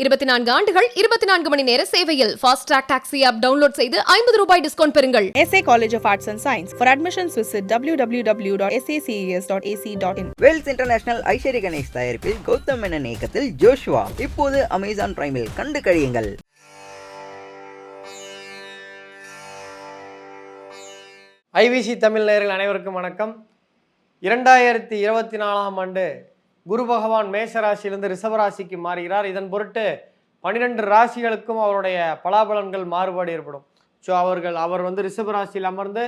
இருபத்தி நான்கு ஆண்டுகள் இருபத்தி நான்கு மணி நேர சேவையில் fast track taxi app download செய்து ஐம்பது ரூபாய் டிஸ்கவுண்ட் பெறுங்கள் SA College of Arts and Science. For admissions, visit www.saces.ac.in. Vels International Aishwarya Ganesh தயாரிப்பில் கௌதம் மேனன் இயக்கத்தில் ஜோஷுவா இப்போது அமேசான் பிரைமில் கண்டு கழியுங்கள் ஐவிசி தமிழ் நேயர்கள் அனைவருக்கும் வணக்கம் இரண்டாயிரத்தி இருபத்தி நாலாம் ஆண்டு குரு பகவான் மேசராசியிலிருந்து ராசியிலிருந்து ராசிக்கு மாறுகிறார். இதன் பொருட்டு பன்னிரெண்டு ராசிகளுக்கும் அவருடைய பலாபலன்கள் மாறுபாடு ஏற்படும். ஸோ அவர்கள் அவர் வந்து ரிஷபராசியில் அமர்ந்து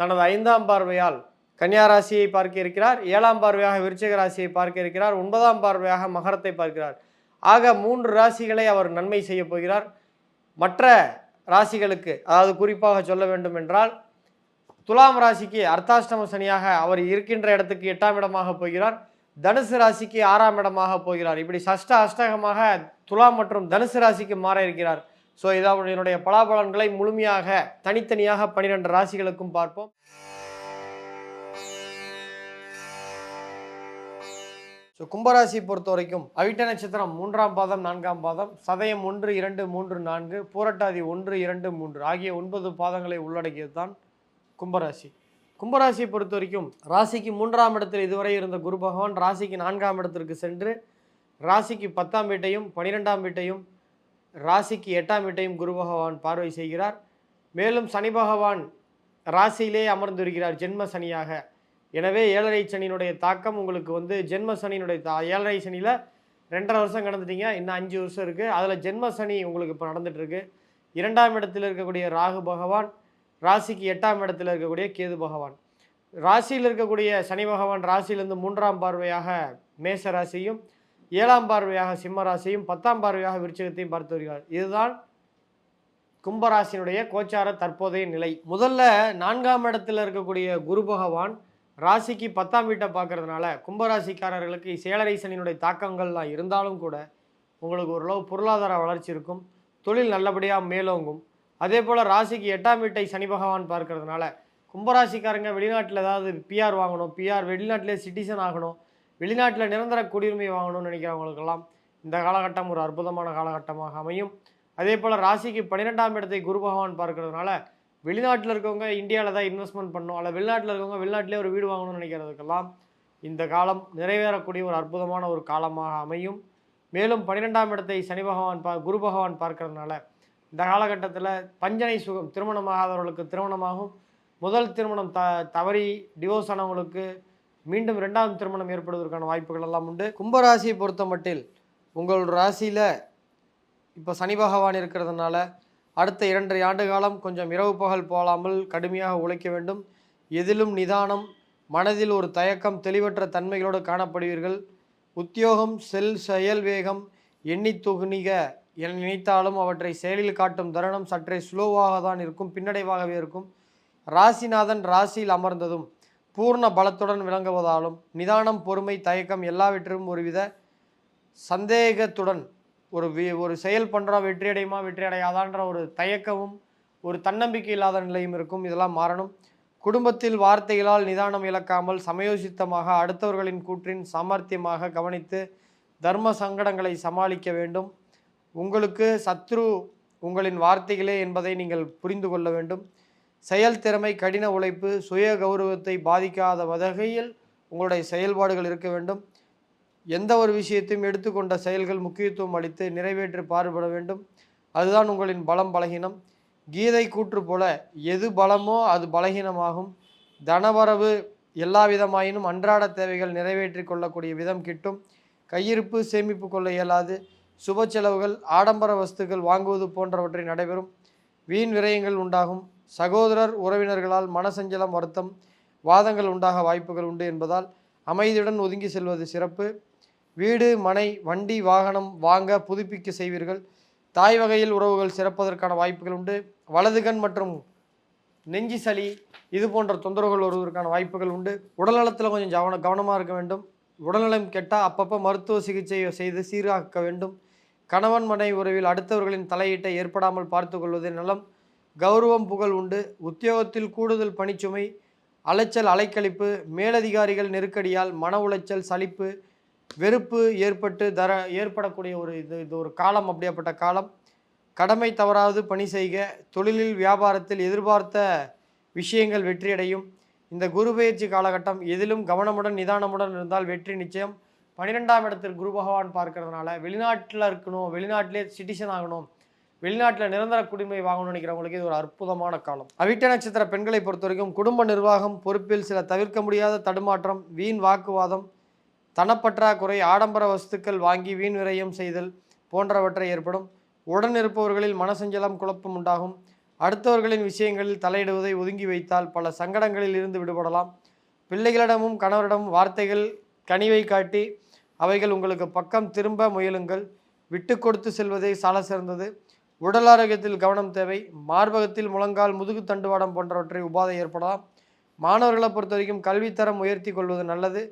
தனது ஐந்தாம் பார்வையால் கன்னியா ராசியை பார்க்க இருக்கிறார். ஏழாம் பார்வையாக விருச்சிக ராசியை பார்க்க இருக்கிறார். ஒன்பதாம் பார்வையாக மகரத்தை பார்க்கிறார். ஆக மூன்று ராசிகளை அவர் நன்மை செய்ய போகிறார். மற்ற ராசிகளுக்கு அதாவது குறிப்பாக சொல்ல வேண்டும் என்றால் துலாம் ராசிக்கு அர்த்தாஷ்டம சனியாக அவர் இருக்கின்ற இடத்துக்கு எட்டாம் இடமாக போகிறார். தனுசு ராசிக்கு ஆறாம் இடமாக போகிறார். இப்படி சஷ்ட அஷ்டகமாக துலா மற்றும் தனுசு ராசிக்கு மாற இருக்கிறார். ஸோ இதாவது என்னுடைய பலாபலன்களை முழுமையாக தனித்தனியாக பனிரெண்டு ராசிகளுக்கும் பார்ப்போம். ஸோ கும்பராசி பொறுத்த வரைக்கும் அவிட்ட நட்சத்திரம் மூன்றாம் பாதம் நான்காம் பாதம் சதயம் ஒன்று இரண்டு மூன்று நான்கு பூரட்டாதி ஒன்று இரண்டு மூன்று ஆகிய ஒன்பது பாதங்களை உள்ளடக்கியது தான் கும்பராசி. கும்பராசியை பொறுத்த வரைக்கும் ராசிக்கு மூன்றாம் இடத்தில் இதுவரை இருந்த குரு பகவான் ராசிக்கு நான்காம் இடத்திற்கு சென்று ராசிக்கு பத்தாம் வீட்டையும் பனிரெண்டாம் வீட்டையும் ராசிக்கு எட்டாம் வீட்டையும் குரு பகவான் பார்வை செய்கிறார். மேலும் சனி பகவான் ராசியிலே அமர்ந்திருக்கிறார் ஜென்ம சனியாக. எனவே ஏழரை சனியினுடைய தாக்கம் உங்களுக்கு வந்து ஜென்ம சனியினுடைய தா ஏழரை சனியில் ரெண்டரை வருஷம் கடந்துட்டீங்க இன்னும் அஞ்சு வருஷம் இருக்குது அதில் ஜென்ம சனி உங்களுக்கு இப்போ நடந்துகிட்ருக்கு இரண்டாம் இடத்தில் இருக்கக்கூடிய ராகு பகவான் ராசிக்கு எட்டாம் இடத்தில் இருக்கக்கூடிய கேது பகவான். ராசியில் இருக்கக்கூடிய சனி பகவான் ராசியிலிருந்து மூன்றாம் பார்வையாக மேச ராசியும் ஏழாம் பார்வையாக சிம்ம ராசியும் பத்தாம் பார்வையாக விருச்சகத்தையும் பார்த்து வருகிறார். இதுதான் கும்பராசினுடைய கோச்சார தற்போதைய நிலை. முதல்ல நான்காம் இடத்தில் இருக்கக்கூடிய குரு பகவான் ராசிக்கு பத்தாம் வீட்டை பார்க்கறதுனால கும்பராசிக்காரர்களுக்கு சேலரை சனியினுடைய தாக்கங்கள்லாம் இருந்தாலும் கூட உங்களுக்கு ஓரளவு பொருளாதார வளர்ச்சி இருக்கும் தொழில் நல்லபடியாக மேலோங்கும். அதே போல் ராசிக்கு எட்டாம் வீட்டை சனி பகவான் பார்க்கறதுனால கும்பராசிக்காரங்க வெளிநாட்டில் ஏதாவது பிஆர் வாங்கணும் பிஆர் வெளிநாட்டிலே சிட்டிசன் ஆகணும் வெளிநாட்டில் நிரந்தர குடியுரிமை வாங்கணும்னு நினைக்கிறவங்களுக்கெல்லாம் இந்த காலகட்டம் ஒரு அற்புதமான காலகட்டமாக அமையும். அதே போல் ராசிக்கு பன்னிரெண்டாம் இடத்தை குரு பகவான் பார்க்கறதுனால வெளிநாட்டில் இருக்கவங்க இந்தியாவில் தான் இன்வெஸ்ட்மெண்ட் பண்ணணும் அல்ல வெளிநாட்டில் இருக்கவங்க வெளிநாட்டிலே ஒரு வீடு வாங்கணும்னு நினைக்கிறதுக்கெல்லாம் இந்த காலம் நிறைவேறக்கூடிய ஒரு அற்புதமான ஒரு காலமாக அமையும். மேலும் பன்னிரெண்டாம் இடத்தை சனி பகவான் பா குரு பகவான் பார்க்கறதுனால இந்த காலகட்டத்தில் பஞ்சனை சுகம் திருமணமாகாதவர்களுக்கு திருமணமாகும். முதல் திருமணம் த தவறி டிவோர்ஸ் ஆனவங்களுக்கு மீண்டும் ரெண்டாவது திருமணம் ஏற்படுவதற்கான வாய்ப்புகள் எல்லாம் உண்டு. கும்பராசியை பொறுத்த மட்டில் உங்கள் ராசியில் இப்போ சனி பகவான் இருக்கிறதுனால அடுத்த இரண்டரை ஆண்டு காலம் கொஞ்சம் இரவு பகல் போகாமல் கடுமையாக உழைக்க வேண்டும். எதிலும் நிதானம் மனதில் ஒரு தயக்கம் தெளிவற்ற தன்மைகளோடு காணப்படுவீர்கள். உத்தியோகம் செல் செயல் வேகம் எண்ணி தொகுனிக என நினைத்தாலும் அவற்றை செயலில் காட்டும் தருணம் சற்றே ஸ்லோவாக தான் இருக்கும் பின்னடைவாகவே இருக்கும். ராசிநாதன் ராசியில் அமர்ந்ததும் பூர்ண பலத்துடன் விளங்குவதாலும் நிதானம் பொறுமை தயக்கம் எல்லாவற்றிலும் ஒருவித சந்தேகத்துடன் ஒரு வி ஒரு செயல் பண்ணுறோம் வெற்றியடையுமா வெற்றியடையாதான்ற ஒரு தயக்கமும் ஒரு தன்னம்பிக்கை இல்லாத நிலையும் இருக்கும். இதெல்லாம் மாறணும். குடும்பத்தில் வார்த்தைகளால் நிதானம் இழக்காமல் சமயோசித்தமாக அடுத்தவர்களின் கூற்றின் சாமர்த்தியமாக கவனித்து தர்ம சங்கடங்களை சமாளிக்க வேண்டும். உங்களுக்கு சத்ரு உங்களின் வார்த்தைகளே என்பதை நீங்கள் புரிந்து கொள்ள வேண்டும். செயல் திறமை கடின உழைப்பு சுய கௌரவத்தை பாதிக்காத வகையில் உங்களுடைய செயல்பாடுகள் இருக்க வேண்டும். எந்த ஒரு விஷயத்தையும் எடுத்துக்கொண்ட செயல்கள் முக்கியத்துவம் அளித்து நிறைவேற்றி பாடுபட வேண்டும். அதுதான் உங்களின் பலம் பலகீனம். கீதை கூற்று போல எது பலமோ அது பலகீனமாகும். தனவரவு எல்லா விதமாயினும் அன்றாட தேவைகள் நிறைவேற்றி கொள்ளக்கூடிய விதம் கிட்டும். கையிருப்பு சேமிப்பு கொள்ள இயலாது. சுப செலவுகள் ஆடம்பர வஸ்துக்கள் வாங்குவது போன்றவற்றை நடைபெறும். வீண் விரயங்கள் உண்டாகும். சகோதரர் உறவினர்களால் மனசஞ்சலம் வருத்தம் வாதங்கள் உண்டாக வாய்ப்புகள் உண்டு என்பதால் அமைதியுடன் ஒதுங்கி செல்வது சிறப்பு. வீடு மனை வண்டி வாகனம் வாங்க புதுப்பிக்க செய்வீர்கள். தாய் வகையில் உறவுகள் சிறப்பதற்கான வாய்ப்புகள் உண்டு. வலதுகண் மற்றும் நெஞ்சி சளி இது போன்ற தொந்தரவுகள் வருவதற்கான வாய்ப்புகள் உண்டு. உடல்நலத்தில் கொஞ்சம் கவன கவனமாக இருக்க வேண்டும். உடல்நலம் கெட்டால் அப்பப்போ மருத்துவ சிகிச்சை செய்து சீராக்க வேண்டும். கணவன் மனை உறவில் அடுத்தவர்களின் தலையீட்டை ஏற்படாமல் பார்த்து கொள்வது நலம். கௌரவம் புகழ் உண்டு. உத்தியோகத்தில் கூடுதல் பணிச்சுமை அலைச்சல் அலைக்கழிப்பு மேலதிகாரிகள் நெருக்கடியால் மன உளைச்சல் சலிப்பு வெறுப்பு ஏற்பட்டு தர ஏற்படக்கூடிய ஒரு இது இது ஒரு காலம் அப்படியாப்பட்ட காலம். கடமை தவறாவது பணி செய்க. தொழிலில் வியாபாரத்தில் எதிர்பார்த்த விஷயங்கள் வெற்றியடையும். இந்த குரு பயிற்சி காலகட்டம் எதிலும் கவனமுடன் நிதானமுடன் இருந்தால் வெற்றி நிச்சயம். பன்னிரெண்டாம் இடத்தில் குரு பகவான் பார்க்கறதுனால வெளிநாட்டில் இருக்கணும் வெளிநாட்டிலே சிட்டிசன் ஆகணும் வெளிநாட்டில் நிரந்தர குடிமை வாங்கணும்னு நினைக்கிறவங்களுக்கு இது ஒரு அற்புதமான காலம். அவிட்ட நட்சத்திர பெண்களை பொறுத்த வரைக்கும் குடும்ப நிர்வாகம் பொறுப்பில் சில தவிர்க்க முடியாத தடுமாற்றம் வீண் வாக்குவாதம் தனப்பற்றாக்குறை ஆடம்பர வஸ்துக்கள் வாங்கி வீண் விரயம் செய்தல் போன்றவற்றை ஏற்படும். உடன் இருப்பவர்களில் மனசஞ்சலம் குழப்பம் உண்டாகும். அடுத்தவர்களின் விஷயங்களில் தலையிடுவதை ஒதுங்கி வைத்தால் பல சங்கடங்களில் இருந்து விடுபடலாம். பிள்ளைகளிடமும் கணவரிடமும் வார்த்தைகள் கனிவை காட்டி அவைகள் உங்களுக்கு பக்கம் திரும்ப முயலுங்கள். விட்டு கொடுத்து செல்வதே சால சிறந்தது. உடல் ஆரோக்கியத்தில் கவனம் தேவை. மார்பகத்தில் முழங்கால் முதுகு தண்டுவாடம் போன்றவற்றை உபாதை ஏற்படலாம். மாணவர்களை பொறுத்த வரைக்கும் கல்வித்தரம் உயர்த்தி கொள்வது நல்லது.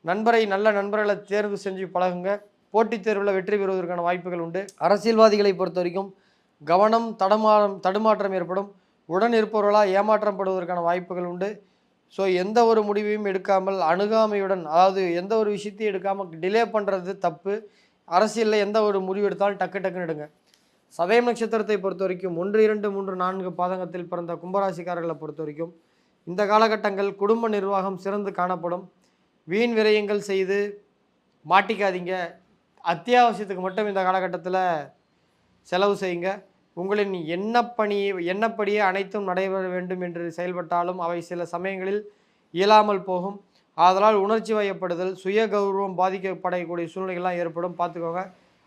நண்பரை நல்ல நண்பர்களை தேர்வு செஞ்சு பழகுங்க. போட்டித் தேர்வில் வெற்றி பெறுவதற்கான வாய்ப்புகள் உண்டு. அரசியல்வாதிகளை பொறுத்த வரைக்கும் கவனம் தடமாறம் தடுமாற்றம் ஏற்படும். உடன் இருப்பவர்களால் ஏமாற்றப்படுவதற்கான வாய்ப்புகள் உண்டு. ஸோ எந்த ஒரு முடிவையும் எடுக்காமல் அணுகாமையுடன் அதாவது எந்த ஒரு விஷயத்தையும் எடுக்காமல் டிலே பண்ணுறது தப்பு. அரசியலில் எந்த ஒரு முடிவு எடுத்தாலும் டக்கு டக்குன்னு எடுங்க. சதயம் நட்சத்திரத்தை பொறுத்த வரைக்கும் ஒன்று இரண்டு மூன்று நான்கு பாதகத்தில் பிறந்த கும்பராசிக்காரர்களை பொறுத்த வரைக்கும் இந்த காலகட்டங்கள் குடும்ப நிர்வாகம் சிறந்து காணப்படும். வீண் விரயங்கள் செய்து மாட்டிக்காதீங்க. அத்தியாவசியத்துக்கு மட்டும் இந்த காலகட்டத்தில் செலவு செய்யுங்க. உங்களின் எண்ணப்பணி எண்ணப்படியே அனைத்தும் நடைபெற வேண்டும் என்று செயல்பட்டாலும் அவை சில சமயங்களில் இயலாமல் போகும். ஆதலால் உணர்ச்சி வயப்படுதல் சுய கௌரவம் பாதிக்கப்படக்கூடிய சூழ்நிலைகள்லாம் ஏற்படும். பார்த்துக்கோங்க.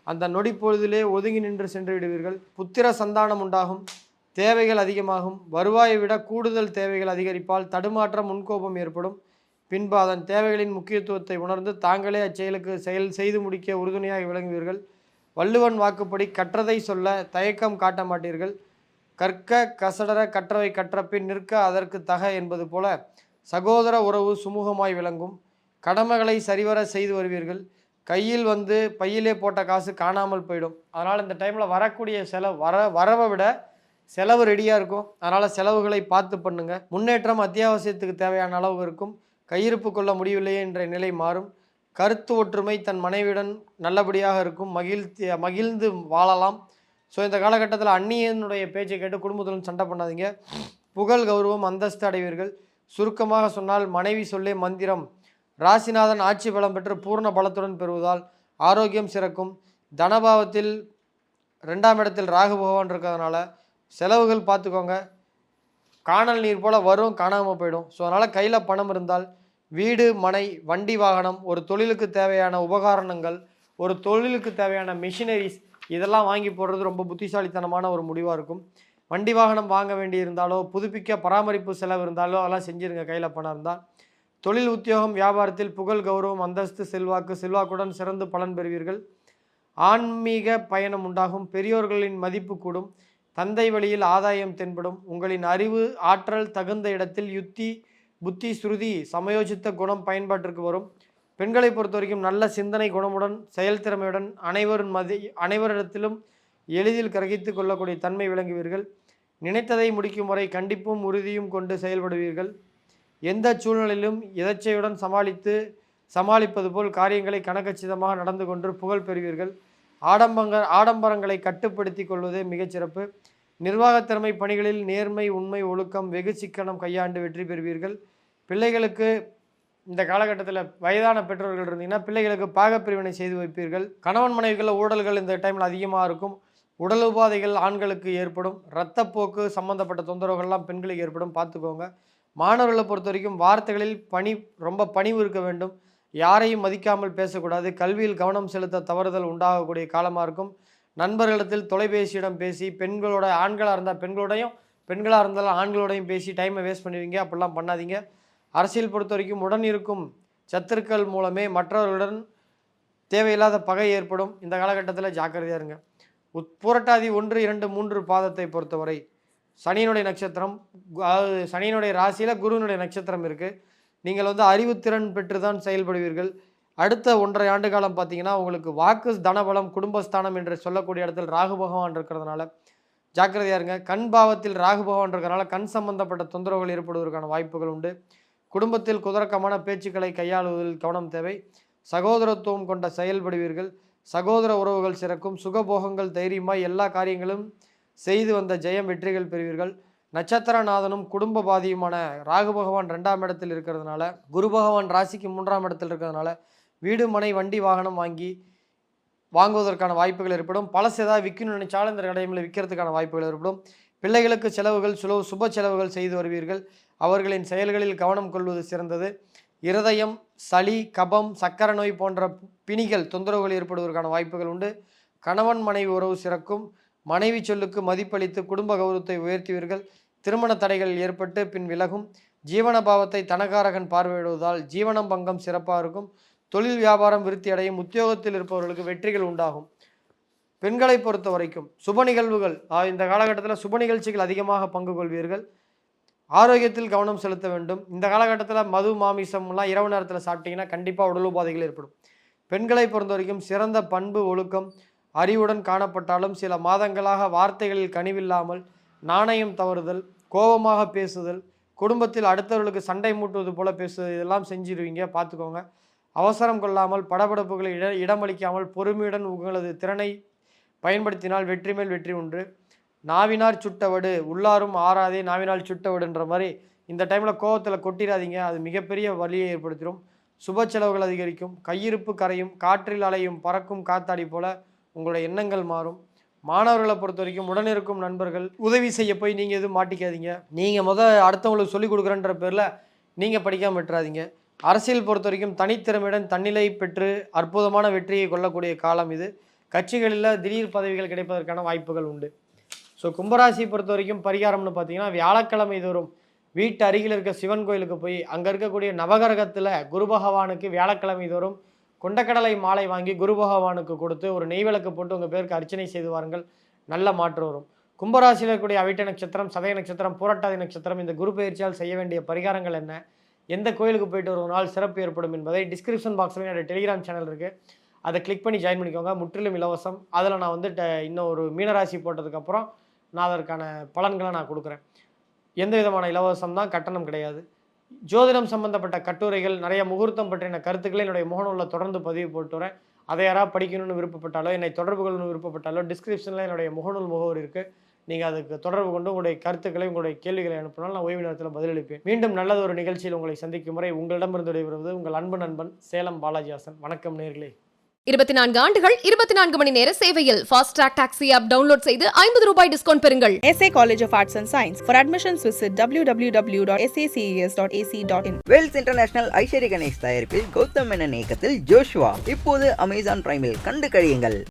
அந்த நொடி பொழுதிலே ஒதுங்கி நின்று சென்று விடுவீர்கள். புத்திர சந்தானம் உண்டாகும். தேவைகள் அதிகமாகும். வருவாயை விட கூடுதல் தேவைகள் அதிகரிப்பால் தடுமாற்றம் முன்கோபம் ஏற்படும். பின்பு அதன் தேவைகளின் முக்கியத்துவத்தை உணர்ந்து தாங்களே அச்செயலுக்கு செயல் செய்து முடிக்க உறுதுணையாக விளங்குவீர்கள். வள்ளுவன் வாக்குப்படி கற்றதை சொல்ல தயக்கம் காட்ட மாட்டீர்கள். கற்க கசடர கற்றவை கற்றப்பின் நிற்க அதற்கு தக என்பது போல சகோதர உறவு சுமூகமாய் விளங்கும். கடமைகளை சரிவர செய்து வருவீர்கள். கையில் வந்து பையிலே போட்ட காசு காணாமல் போயிடும். அதனால் இந்த டைமில் வரக்கூடிய செலவு வர வரவை விட செலவு ரெடியாக இருக்கும். அதனால் செலவுகளை பார்த்து பண்ணுங்கள் முன்னேற்றம் அத்தியாவசியத்துக்கு தேவையான அளவு இருக்கும். கையிருப்பு கொள்ள முடியவில்லையே என்ற நிலை மாறும். கருத்து ஒற்றுமை தன் மனைவியுடன் நல்லபடியாக இருக்கும். மகிழ்த்தி மகிழ்ந்து வாழலாம். ஸோ இந்த காலகட்டத்தில் அந்நியனுடைய பேச்சை கேட்டு குடும்பத்துடன் சண்டை பண்ணாதீங்க. புகழ் கௌரவம் அந்தஸ்து அடைவீர்கள். சுருக்கமாக சொன்னால் மனைவி சொல்லே மந்திரம் ராசிநாதன் ஆட்சி பலம் பெற்று பூர்ண பலத்துடன் பெறுவதால் ஆரோக்கியம் சிறக்கும். தனபாவத்தில் ரெண்டாம் இடத்தில் ராகு பகவான் இருக்கிறதுனால செலவுகள் பார்த்துக்கோங்க. காணல் நீர் போல் வரும் காணாமல் போயிடும். ஸோ அதனால் கையில் பணம் இருந்தால் வீடு மனை வண்டி வாகனம் ஒரு தொழிலுக்கு தேவையான உபகரணங்கள் ஒரு தொழிலுக்கு தேவையான மிஷினரிஸ் இதெல்லாம் வாங்கி போடுறது ரொம்ப புத்திசாலித்தனமான ஒரு முடிவாக இருக்கும். வண்டி வாகனம் வாங்க வேண்டி இருந்தாலோ புதுப்பிக்க பராமரிப்பு செலவு இருந்தாலோ அதெல்லாம் செஞ்சுருங்க கையில் பணம் இருந்தால் தொழில் உத்தியோகம் வியாபாரத்தில் புகழ் கௌரவம் அந்தஸ்து செல்வாக்கு செல்வாக்குடன் சிறந்து பலன் பெறுவீர்கள். ஆன்மீக பயணம் உண்டாகும். பெரியோர்களின் மதிப்பு கூடும். தந்தை வழியில் ஆதாயம் தென்படும். உங்களின் அறிவு ஆற்றல் தகுந்த இடத்தில் யுத்தி புத்தி ஸ்ருதி சமயோஜித்த குணம் பயன்பாட்டிற்கு வரும். பெண்களை பொறுத்த வரைக்கும் நல்ல சிந்தனை குணமுடன் செயல்திறமையுடன் அனைவரும் மதி அனைவரிடத்திலும் எளிதில் கிரகித்து கொள்ளக்கூடிய தன்மை விளங்குவீர்கள். நினைத்ததை முடிக்கும் வரை கண்டிப்பும் உறுதியும் கொண்டு செயல்படுவீர்கள். எந்த சூழ்நிலையிலும் எதச்சையுடன் சமாளித்து சமாளிப்பது போல் காரியங்களை கணக்கச்சிதமாக நடந்து கொண்டு புகழ் பெறுவீர்கள். ஆடம்பங்க ஆடம்பரங்களை கட்டுப்படுத்தி கொள்வதே மிகச்சிறப்பு நிர்வாகத்திறமை பணிகளில் நேர்மை உண்மை ஒழுக்கம் வெகு சிக்கனம் கையாண்டு வெற்றி பெறுவீர்கள். பிள்ளைகளுக்கு இந்த காலகட்டத்தில் வயதான பெற்றோர்கள் இருந்தீங்கன்னா பிள்ளைகளுக்கு பாகப்பிரிவினை செய்து வைப்பீர்கள். கணவன் மனைவிகளில் ஊழல்கள் இந்த டைமில் அதிகமாக இருக்கும். உடல் உபாதைகள் ஆண்களுக்கு ஏற்படும். இரத்தப்போக்கு சம்பந்தப்பட்ட தொந்தரவுகள்லாம் பெண்களுக்கு ஏற்படும். பார்த்துக்கோங்க. மாணவர்களை பொறுத்த வரைக்கும் வார்த்தைகளில் பணி ரொம்ப பணிவு இருக்க வேண்டும். யாரையும் மதிக்காமல் பேசக்கூடாது. கல்வியில் கவனம் செலுத்த தவறுதல் உண்டாகக்கூடிய காலமாக இருக்கும். நண்பர்களிடத்தில் தொலைபேசியிடம் பேசி பெண்களோட ஆண்களாக இருந்தால் பெண்களோடையும் பெண்களாக இருந்தாலும் ஆண்களோடையும் பேசி டைமை வேஸ்ட் பண்ணுவீங்க. அப்படிலாம் பண்ணாதீங்க. அரசியல் பொறுத்த வரைக்கும் உடன் இருக்கும் சத்துருக்கள் மூலமே மற்றவர்களுடன் தேவையில்லாத பகை ஏற்படும். இந்த காலகட்டத்தில் ஜாக்கிரதையாக இருங்க. உத் புரட்டாதி ஒன்று இரண்டு மூன்று பாதத்தை பொறுத்தவரை சனியினுடைய நட்சத்திரம் அதாவது சனியினுடைய ராசியில் குருவினுடைய நட்சத்திரம் இருக்குது நீங்கள் வந்து அறிவுத்திறன் பெற்று தான் செயல்படுவீர்கள். அடுத்த ஒன்றரை ஆண்டு காலம் பார்த்தீங்கன்னா உங்களுக்கு வாக்கு தனபலம் குடும்பஸ்தானம் என்று சொல்லக்கூடிய இடத்தில் ராகு பகவான் இருக்கிறதுனால ஜாக்கிரதையாக இருங்க. கண் பாவத்தில் ராகு பகவான் இருக்கிறனால கண் சம்பந்தப்பட்ட தொந்தரவுகள் ஏற்படுவதற்கான வாய்ப்புகள் உண்டு. குடும்பத்தில் குதர்க்கமான பேச்சுக்களை கையாளுவதில் கவனம் தேவை. சகோதரத்துவம் கொண்ட செயல்படுவீர்கள். சகோதர உறவுகள் சிறக்கும். சுகபோகங்கள் தைரியமாய் எல்லா காரியங்களும் செய்து வந்த ஜெயம் வெற்றிகள் பெறுவீர்கள். நட்சத்திரநாதனும் குடும்ப பாதியுமான ராகு பகவான் ரெண்டாம் இடத்தில் இருக்கிறதுனால குரு பகவான் ராசிக்கு மூன்றாம் இடத்தில் இருக்கிறதுனால வீடு மனை வண்டி வாகனம் வாங்கி வாங்குவதற்கான வாய்ப்புகள் ஏற்படும். பழசு ஏதாவது விற்கணும்னு நினைச்சாலும் இந்த கடையில் விற்கிறதுக்கான வாய்ப்புகள் ஏற்படும். பிள்ளைகளுக்கு செலவுகள் சுலோ சுப செலவுகள் செய்து வருவீர்கள். அவர்களின் செயல்களில் கவனம் கொள்வது சிறந்தது. இருதயம் சளி கபம் சக்கரை நோய் போன்ற பிணிகள் தொந்தரவுகள் ஏற்படுவதற்கான வாய்ப்புகள் உண்டு. கணவன் மனைவி உறவு சிறக்கும். மனைவி சொல்லுக்கு மதிப்பளித்து குடும்ப கௌரவத்தை உயர்த்துவீர்கள். திருமண தடைகள் ஏற்பட்டு பின் விலகும். ஜீவன பாவத்தை தனகாரகன் பார்வையிடுவதால் ஜீவனம் பங்கம் சிறப்பாக இருக்கும். தொழில் வியாபாரம் விருத்தி அடையும் உத்தியோகத்தில் இருப்பவர்களுக்கு வெற்றிகள் உண்டாகும். பெண்களை பொறுத்த வரைக்கும் சுப நிகழ்வுகள் இந்த காலகட்டத்தில் சுப நிகழ்ச்சிகள் அதிகமாக பங்கு கொள்வீர்கள். ஆரோக்கியத்தில் கவனம் செலுத்த வேண்டும். இந்த காலகட்டத்தில் மது மாமிசம்லாம் இரவு நேரத்தில் சாப்பிட்டீங்கன்னா கண்டிப்பாக உடல் உபாதைகள் ஏற்படும். பெண்களை பொறுத்த வரைக்கும் சிறந்த பண்பு ஒழுக்கம் அறிவுடன் காணப்பட்டாலும் சில மாதங்களாக வார்த்தைகளில் கனிவில்லாமல் நாணயம் தவறுதல் கோபமாக பேசுதல் குடும்பத்தில் அடுத்தவர்களுக்கு சண்டை மூட்டுவது போல பேசுவது இதெல்லாம் செஞ்சிருவீங்க பார்த்துக்கோங்க. அவசரம் கொள்ளாமல் படபடப்புகளை இட இடமளிக்காமல் பொறுமையுடன் உங்களது திறனை பயன்படுத்தினால் வெற்றி மேல் வெற்றி உண்டு. நாவினார் சுட்டவடு உள்ளாரும் ஆறாதே நாவினால் சுட்டவடுன்ற மாதிரி இந்த டைமில் கோவத்தில் கொட்டிடாதீங்க அது மிகப்பெரிய வலியை ஏற்படுத்திடும் சுப செலவுகள் அதிகரிக்கும். கையிருப்பு கரையும் காற்றில் அலையும் பறக்கும் காத்தாடி போல உங்களுடைய எண்ணங்கள் மாறும். மாணவர்களை பொறுத்த வரைக்கும் உடனிருக்கும் நண்பர்கள் உதவி செய்ய போய் நீங்கள் எதுவும் மாட்டிக்காதீங்க. நீங்கள் முத அடுத்தவங்களுக்கு சொல்லிக் கொடுக்குறன்ற பேரில் நீங்கள் படிக்காமல் விட்டுறாதீங்க. அரசியல் பொறுத்த வரைக்கும் தனித்திறமையுடன் தன்னிலை பெற்று அற்புதமான வெற்றியை கொள்ளக்கூடிய காலம் இது. கட்சிகளில் திடீர் பதவிகள் கிடைப்பதற்கான வாய்ப்புகள் உண்டு. ஸோ கும்பராசி பொறுத்த வரைக்கும் பரிகாரம்னு பார்த்தீங்கன்னா வியாழக்கிழமை தோறும் வீட்டு அருகில் இருக்க சிவன் கோயிலுக்கு போய் அங்கே இருக்கக்கூடிய நவகிரகத்தில் குரு பகவானுக்கு வியாழக்கிழமை தோறும் கொண்டக்கடலை மாலை வாங்கி குரு பகவானுக்கு கொடுத்து ஒரு நெய் விளக்கு போட்டு உங்கள் பேருக்கு அர்ச்சனை செய்து வாருங்கள். நல்ல மாற்றம் வரும். கும்பராசியில் இருக்கக்கூடிய அவிட்ட நட்சத்திரம் சதய நட்சத்திரம் பூரட்டாதி நட்சத்திரம் இந்த குரு பயிற்சியால் செய்ய வேண்டிய பரிகாரங்கள் என்ன? எந்த கோயிலுக்கு போயிட்டு வருவதனால் சிறப்பு ஏற்படும் என்பதை டிஸ்கிரிப்ஷன் பாக்ஸில் என்னோட டெலிகிராம் சேனல் இருக்குது அதை கிளிக் பண்ணி ஜாயின் பண்ணிக்கோங்க. முற்றிலும் இலவசம். அதில் நான் வந்து ட- இன்னும் ஒரு மீனராசி போட்டதுக்கப்புறம் நான் அதற்கான பலன்களை நான் கொடுக்குறேன். எந்த விதமான இலவசம் தான்? கட்டணம் கிடையாது. ஜோதிடம் சம்பந்தப்பட்ட கட்டுரைகள் நிறைய முகூர்த்தம் பற்றின கருத்துக்களை என்னுடைய முகநூலில் தொடர்ந்து பதிவு போட்டு வரேன். அதை யாராவது படிக்கணும்னு விருப்பப்பட்டாலோ என்னை தொடர்பு கொள்ளணும்னு விருப்பப்பட்டாலோ டிஸ்கிரிப்ஷனில் என்னுடைய முகநூல் முகவரி இருக்குது நீங்கள் அதுக்கு தொடர்பு கொண்டு உங்களுடைய கருத்துக்களை உங்களுடைய கேள்விகளை அனுப்பினால் நான் ஓய்வு நேரத்தில் பதிலளிப்பேன். மீண்டும் நல்லது ஒரு நிகழ்ச்சியில் உங்களை சந்திக்கும் முறை உங்களிடமிருந்து விடைபெறுவது உங்கள் அன்பு நண்பன் சேலம் பாலாஜியாசன் வணக்கம் நேர்களே. இருபத்தி நான்கு ஆண்டுகள் இருபத்தி நான்கு மணி நேர சேவையில் fast track taxi app download செய்து ஐம்பது ரூபாய் டிஸ்கவுண்ட் பெறுங்கள். SA College of Arts and Science. For admissions, visit www.saces.ac.in. Vels International Aishwarya Ganesh தயாரிப்பில் கௌதம் மேனன் இயக்கத்தில் ஜோஷுவா. இப்போது அமேசான் பிரைமில் கண்டு கழியுங்கள்.